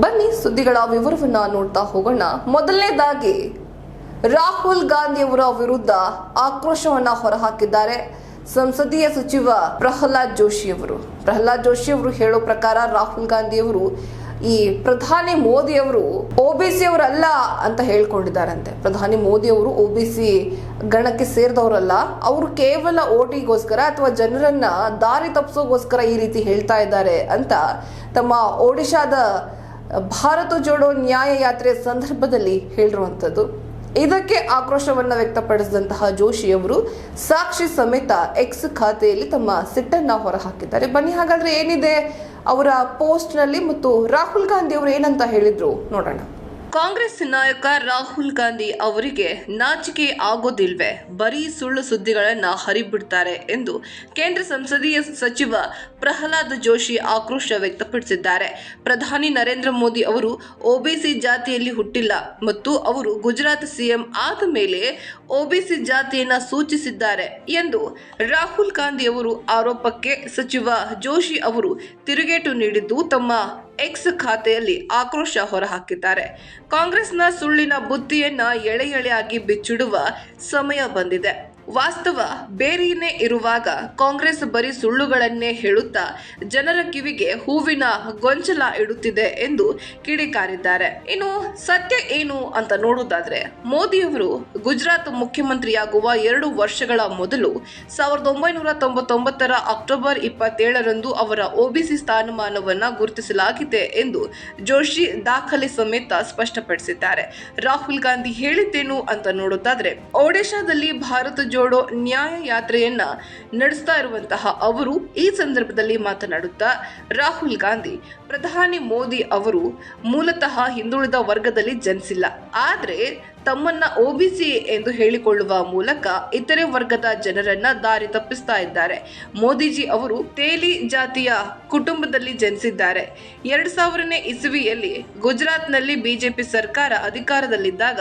ಬನ್ನಿ ಸುದ್ದಿಗಳ ವಿವರವನ್ನ ನೋಡ್ತಾ ಹೋಗೋಣ. ಮೊದಲನೇದಾಗಿ, ರಾಹುಲ್ ಗಾಂಧಿಯವರ ವಿರುದ್ಧ ಆಕ್ರೋಶವನ್ನ ಹೊರಹಾಕಿದ್ದಾರೆ ಸಂಸದೀಯ ಸಚಿವ ಪ್ರಹ್ಲಾದ್ ಜೋಶಿ ಅವರು ಪ್ರಹ್ಲಾದ್ ಜೋಶಿ ಅವರು ಹೇಳೋ ಪ್ರಕಾರ ರಾಹುಲ್ ಗಾಂಧಿಯವರು ಈ ಪ್ರಧಾನಿ ಮೋದಿ ಅವರು ಸಿ ಅವರಲ್ಲ ಅಂತ ಹೇಳ್ಕೊಂಡಿದ್ದಾರಂತೆ. ಪ್ರಧಾನಿ ಮೋದಿ ಅವರು ಒಬಿಸಿ ಗಣಕ್ಕೆ ಸೇರಿದವರಲ್ಲ. ಅವರು ಕೇವಲ ಓಟಿಗೋಸ್ಕರ ಅಥವಾ ಜನರನ್ನ ದಾರಿ ತಪ್ಪಿಸೋಗೋಸ್ಕರ ಈ ರೀತಿ ಹೇಳ್ತಾ ಇದ್ದಾರೆ ಅಂತ ತಮ್ಮ ಒಡಿಶಾದ ಭಾರತ ಜೋಡೋ ನ್ಯಾಯ ಯಾತ್ರೆ ಸಂದರ್ಭದಲ್ಲಿ ಹೇಳಿರುವಂಥದ್ದು. ಇದಕ್ಕೆ ಆಕ್ರೋಶವನ್ನು ವ್ಯಕ್ತಪಡಿಸಿದಂತಹ ಜೋಶಿ ಅವರು ಸಾಕ್ಷಿ ಸಮೇತ ಎಕ್ಸ್ ಖಾತೆಯಲ್ಲಿ ತಮ್ಮ ಸಿಟ್ಟನ್ನ ಹೊರಹಾಕಿದ್ದಾರೆ. ಬನ್ನಿ, ಹಾಗಾದ್ರೆ ಏನಿದೆ ಅವರ ಪೋಸ್ಟ್ನಲ್ಲಿ ಮತ್ತು ರಾಹುಲ್ ಗಾಂಧಿ ಅವರು ಏನಂತ ಹೇಳಿದ್ರು ನೋಡೋಣ. ಕಾಂಗ್ರೆಸ್ ನಾಯಕ ರಾಹುಲ್ ಗಾಂಧಿ ಅವರಿಗೆ ನಾಚಿಕೆ ಆಗೋದಿಲ್ವೇ? ಬರೀ ಸುಳ್ಳು ಸುದ್ದಿಗಳನ್ನ ಹರಿಬಿಡ್ತಾರೆ ಎಂದು ಕೇಂದ್ರ ಸಂಸದೀಯ ಸಚಿವ ಪ್ರಹ್ಲಾದ್ ಜೋಶಿ ಆಕ್ರೋಶ ವ್ಯಕ್ತಪಡಿಸಿದ್ದಾರೆ. ಪ್ರಧಾನಿ ನರೇಂದ್ರ ಮೋದಿ ಅವರು ಒಬಿಸಿ ಜಾತಿಯಲ್ಲಿ ಹುಟ್ಟಿಲ್ಲ ಮತ್ತು ಅವರು ಗುಜರಾತ್ ಸಿಎಂ ಆದ ಮೇಲೆ ಒಬಿಸಿ ಜಾತಿಯನ್ನ ಸೂಚಿಸಿದ್ದಾರೆ ಎಂದು ರಾಹುಲ್ ಗಾಂಧಿ ಅವರು ಆರೋಪಕ್ಕೆ ಸಚಿವ ಜೋಶಿ ಅವರು ತಿರುಗೇಟು ನೀಡಿದ್ದು ತಮ್ಮ ಎಕ್ಸ್ ಖಾತೆಯಲ್ಲಿ ಆಕ್ರೋಶ ಹೊರಹಾಕಿದ್ದಾರೆ. ಕಾಂಗ್ರೆಸ್ನ ಸುಳ್ಳಿನ ಬುದ್ಧಿಯನ್ನ ಎಳೆ ಎಳೆಯಾಗಿ ಬಿಚ್ಚಿಡುವ ಸಮಯ ಬಂದಿದೆ. ವಾಸ್ತವ ಬೇರೆಯೇ ಇರುವಾಗ ಕಾಂಗ್ರೆಸ್ ಬರೀ ಸುಳ್ಳುಗಳನ್ನೇ ಹೇಳುತ್ತಾ ಜನರ ಕಿವಿಗೆ ಹೂವಿನ ಗೊಂಚಲ ಇಡುತ್ತಿದೆ ಎಂದು ಕಿಡಿಕಾರಿದ್ದಾರೆ. ಇನ್ನು ಸತ್ಯ ಏನು ಅಂತ ನೋಡುವುದಾದ್ರೆ, ಮೋದಿಯವರು ಗುಜರಾತ್ ಮುಖ್ಯಮಂತ್ರಿಯಾಗುವ ಎರಡು ವರ್ಷಗಳ ಮೊದಲು ಸಾವಿರದ ಒಂಬೈನೂರ ತೊಂಬತ್ತೊಂಬತ್ತರ ಅಕ್ಟೋಬರ್ ಇಪ್ಪತ್ತೇಳರಂದು ಅವರ ಒಬಿಸಿ ಸ್ಥಾನಮಾನವನ್ನು ಗುರುತಿಸಲಾಗಿದೆ ಎಂದು ಜೋಶಿ ದಾಖಲೆ ಸಮೇತ ಸ್ಪಷ್ಟಪಡಿಸಿದ್ದಾರೆ. ರಾಹುಲ್ ಗಾಂಧಿ ಹೇಳಿದ್ದೇನು ಅಂತ ನೋಡೋದಾದ್ರೆ ಒಡಿಶಾದಲ್ಲಿ ಭಾರತ ಜೋಡೋ ನ್ಯಾಯ ಯಾತ್ರೆಯನ್ನ ನಡೆಸ್ತಾ ಇರುವಂತಹ ಅವರು ಈ ಸಂದರ್ಭದಲ್ಲಿ ಮಾತನಾಡುತ್ತಾ ರಾಹುಲ್ ಗಾಂಧಿ, ಪ್ರಧಾನಿ ಮೋದಿ ಅವರು ಮೂಲತಃ ಹಿಂದುಳಿದ ವರ್ಗದಲ್ಲಿ ಜನಿಸಿಲ್ಲ. ಆದ್ರೆ ತಮ್ಮನ್ನ ಒಬಿಸಿ ಎಂದು ಹೇಳಿಕೊಳ್ಳುವ ಮೂಲಕ ಇತರೆ ವರ್ಗದ ಜನರನ್ನ ದಾರಿ ತಪ್ಪಿಸ್ತಾ ಇದ್ದಾರೆ. ಮೋದಿಜಿ ಅವರು ತೇಲಿ ಜಾತಿಯ ಕುಟುಂಬದಲ್ಲಿ ಜನಿಸಿದ್ದಾರೆ. ಎರಡ್ ಸಾವಿರನೇ ಇಸವಿಯಲ್ಲಿ ಗುಜರಾತ್ನಲ್ಲಿ ಬಿಜೆಪಿ ಸರ್ಕಾರ ಅಧಿಕಾರದಲ್ಲಿದ್ದಾಗ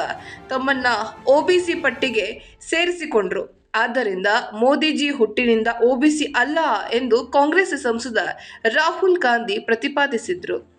ತಮ್ಮನ್ನ ಒಬಿಸಿ ಪಟ್ಟಿಗೆ ಸೇರಿಸಿಕೊಂಡ್ರು. ಆದ್ದರಿಂದ ಮೋದಿಜಿ ಹುಟ್ಟಿನಿಂದ ಒಬಿಸಿ ಅಲ್ಲ ಎಂದು ಕಾಂಗ್ರೆಸ್ ಸಂಸದ ರಾಹುಲ್ ಗಾಂಧಿ ಪ್ರತಿಪಾದಿಸಿದ್ರು.